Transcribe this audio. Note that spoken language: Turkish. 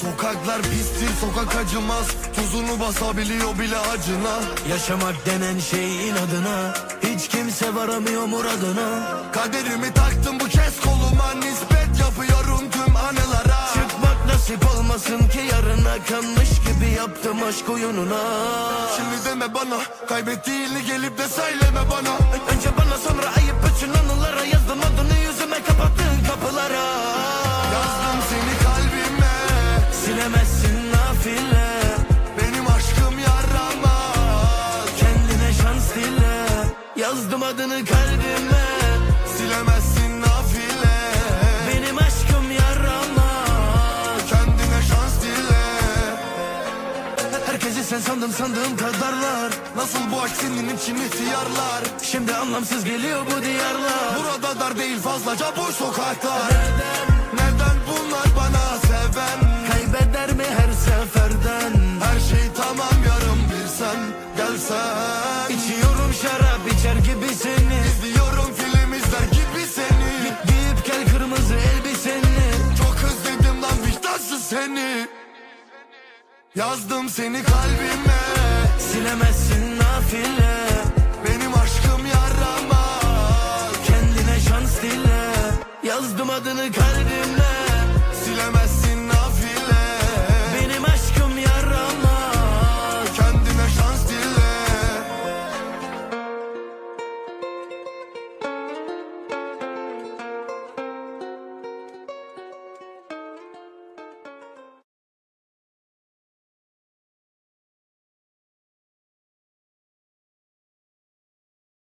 Sokaklar pistir sokak acımaz. Tuzunu basabiliyor bile acına. Yaşamak denen şey inadına. Hiç kimse varamıyor muradına. Kaderimi taktım bu kez koluma. Nispet yapıyorum tüm anılara. Çıkmak nasip olmasın ki yarına Kanmış gibi yaptım aşk oyununa. Şimdi deme bana. Kaybettiğini gelip de söyleme Yazdım adını kalbime. Silemezsin nafile. Benim aşkım yaramaz Kendine şans dile. Herkesi sen sandın sandığım kadarlar. Nasıl bu aşk senin için ihtiyarlar? Şimdi anlamsız geliyor bu diyarlar. Burada dar değil fazlaca boş sokaklar. Neden? Bunlar bana seven? Kaybeder mi her seferden? Her şey tamam yarım bir sen gelsen. İçiyorum şarap gibi seni İzliyorum film gibi seni giyip gel kırmızı elbiseni. Çok özledim lan vicdansız seni. Yazdım seni kalbime. Silemezsin nafile. Benim aşkım yaramaz Kendine şans dile. Yazdım adını kalbime. Silemezsin